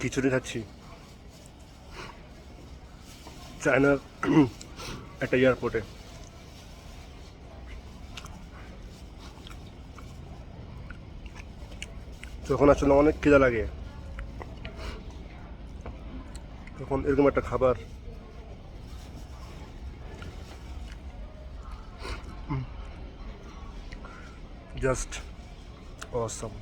খিচুড়ি খাচ্ছি। চায়নার একটা এয়ারপোর্টে যখন আসলে অনেক খিদা লাগে। তখন এরকম একটা খাবার। জাস্ট অসম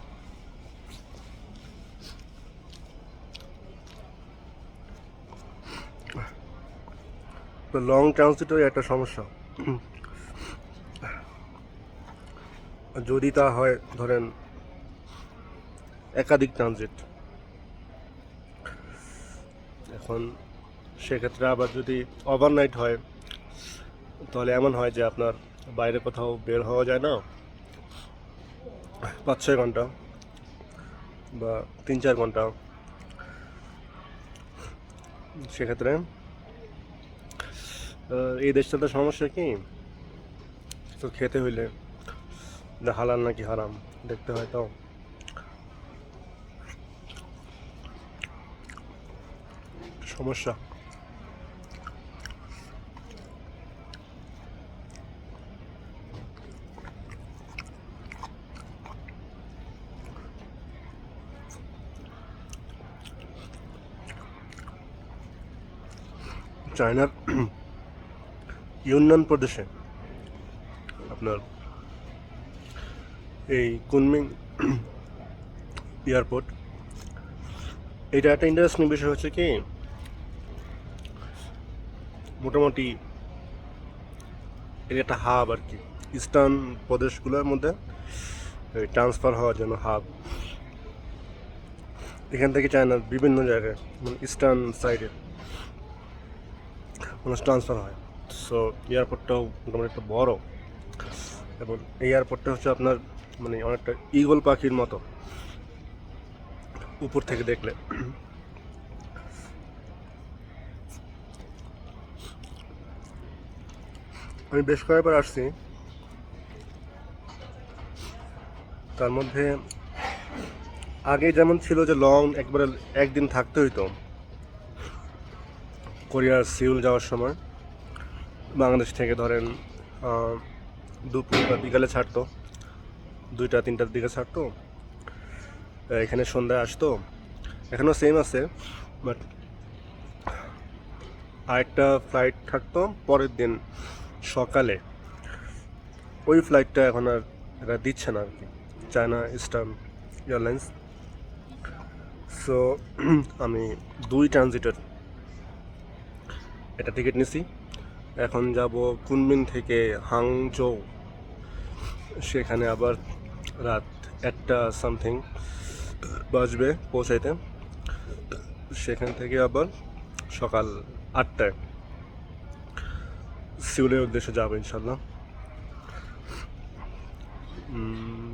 তো লং ট্রানজিটের একটা সমস্যা। যদি তা হয়, ধরেন, একাধিক ট্রানজিট এখন সেক্ষেত্রে আবার যদি ওভারনাইট হয়, তাহলে এমন হয় যে আপনার বাইরে কোথাও বের হওয়া যায় না। পাঁচ ছয় ঘণ্টা বা তিন চার ঘণ্টা। সেক্ষেত্রে এই দেশটাতে সমস্যা কি? তো খেতে হইলে হালাল নাকি হারাম, দেখতে হয় তো সমস্যা। চায়নার ইউনান প্রদেশে আপনার এই কুনমিং এয়ারপোর্ট, এটা একটা ইন্টারেস্টিং বিষয় হচ্ছে কি, মোটামুটি এটা একটা হাব আর কি। ইস্টার্ন প্রদেশগুলোর মধ্যে ট্রান্সফার হওয়ার জন্য হাব এখান থেকে চায়নার বিভিন্ন জায়গায় মানে ইস্টার্ন সাইডে মানুষ ট্রান্সফার হয়। সো এয়ারপোর্টটাও মোটামুটি একটা বড়। এবং এই এয়ারপোর্টটা হচ্ছে আপনার মানে অনেকটা ইগল পাখির মতো। উপর থেকে দেখলে। আমি বেশ কয়েকবার আসছি। তার মধ্যে আগে যেমন ছিল যে লং একবারে একদিন থাকতে হইতো। কোরিয়ার সিউল যাওয়ার সময়। বাংলাদেশ থেকে ধরেন দুপুর বা বিকালে ছাড়তো, দুইটা, তিনটার দিকে ছাড়তো, এখানে সন্ধ্যায় আসতো, এখনও সেম আছে বাট আরেকটা ফ্লাইট থাকতো পরের দিন সকালে। ওই ফ্লাইটটা এখন আর এরা দিচ্ছে না আর কি চায়না ইস্টার্ন এয়ারলাইন্স সো আমি দুই ট্রানজিটের এটা টিকিট নিছি। এখন যাব কুনমিন থেকে হাংচৌ। সেখানে আবার রাত একটা সামথিং বাজবে পৌঁছাইতে। সেখান থেকে আবার সকাল আটটায় সিউলের উদ্দেশ্যে যাব ইনশাল্লাহ।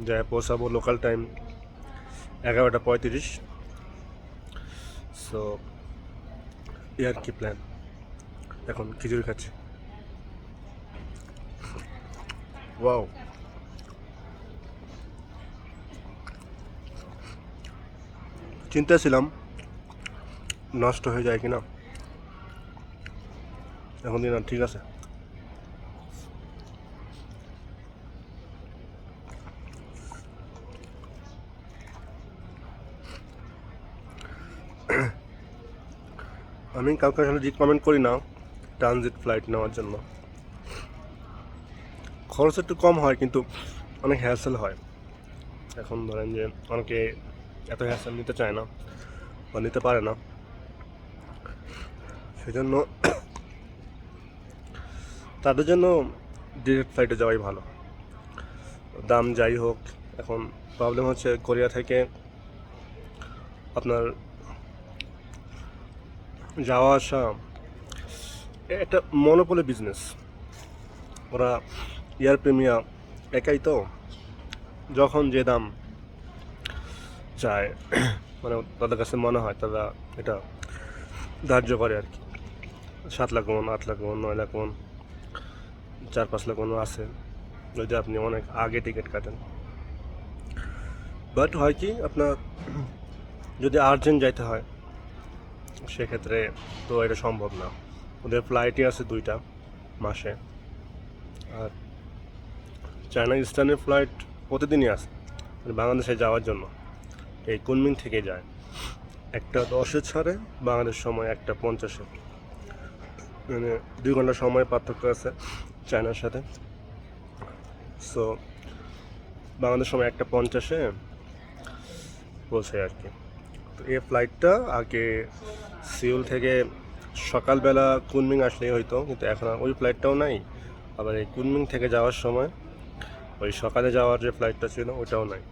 যায় পৌঁছাবো লোকাল টাইম এগারোটা পঁয়ত্রিশ। সো এই আর কি প্ল্যান এখন খিচুড়ি খাচ্ছি। ওয়াও চিন্তা ছিলাম নষ্ট হয়ে যায় কিনা। এখন দিন ঠিক আছে। আমি কাউকে আসলে রিকমেন্ড করি না ট্রানজিট ফ্লাইট নেওয়ার জন্য। খরচ একটু কম হয়, কিন্তু অনেক হ্যাসেল হয়। এখন ধরেন যে অনেকে এত হ্যাসেল নিতে চায় না বা নিতে পারে না। সেজন্য তাদের জন্য ডিরেক্ট ফ্লাইটে যাওয়াই ভালো। দাম যাই হোক, এখন প্রবলেম হচ্ছে কোরিয়া থেকে আপনার যাওয়া আসা একটা মনোপলি বিজনেস ওরা এয়ার প্রিমিয়া একাই তো? যখন যে দাম চায় মানে তাদের কাছে মনে হয় তারা এটা ধার্য করে আর কি। সাত লাখ মন, আট লাখ মন, নয় লাখ মন, চার পাঁচ লাখ মনও আছে, যদি আপনি অনেক আগে টিকিট কাটেন। বাট হয় কি, আপনার যদি আর্জেন্ট যাইতে হয়, সেক্ষেত্রে তো এটা সম্ভব না। ওদের ফ্লাইটই আছে দুইটা, মাসে। আর চায়না ইস্টার্নের ফ্লাইট প্রতিদিনই আসে মানে বাংলাদেশে যাওয়ার জন্য। এই কুনমিং থেকে যায়। একটা দশে ছাড়ে, বাংলাদেশ সময় একটা পঞ্চাশে। মানে দুই ঘণ্টা সময় পার্থক্য আছে চায়নার সাথে। সো বাংলাদেশ সময় একটা পঞ্চাশে পৌঁছে আর কি। তো এই ফ্লাইটটা আগে সিউল থেকে সকালবেলা কুনমিং আসলেই হইতো, কিন্তু এখন ওই ফ্লাইটটাও নাই। আবার এই কুনমিং থেকে যাওয়ার সময় ওই সকালে যাওয়ার যে ফ্লাইটটা ছিল ওটাও নাই।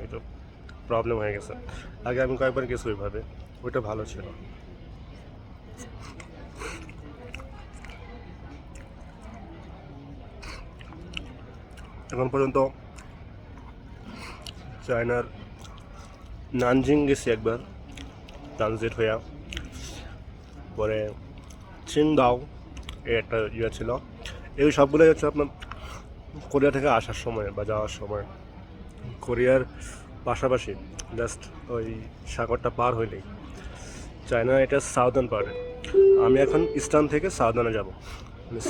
ওইটা প্রবলেম হয়ে গেছে। আগে আমি কয়েকবার গেছি ওইভাবে, ওইটা ভালো ছিল। এখন পর্যন্ত চায়নার নানজিং গেছি একবার ট্রানজিট হইয়া। পরে চিংদাও এই একটা ইয়ে ছিল। এই সবগুলোই হচ্ছে আপনার কোরিয়া থেকে আসার সময় বা যাওয়ার সময় কোরিয়ার পাশাপাশি জাস্ট ওই সাগরটা পার হইলেই চায়না এটা সাউদার্ন পার্টে আমি এখন ইস্টার্ন থেকে সাউদার্নে যাব।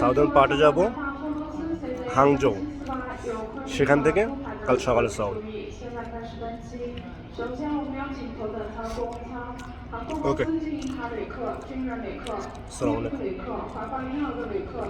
সাউদার্ন পার্টে যাব হাংজৌ। সেখান থেকে কাল সকালে সাউথ 现在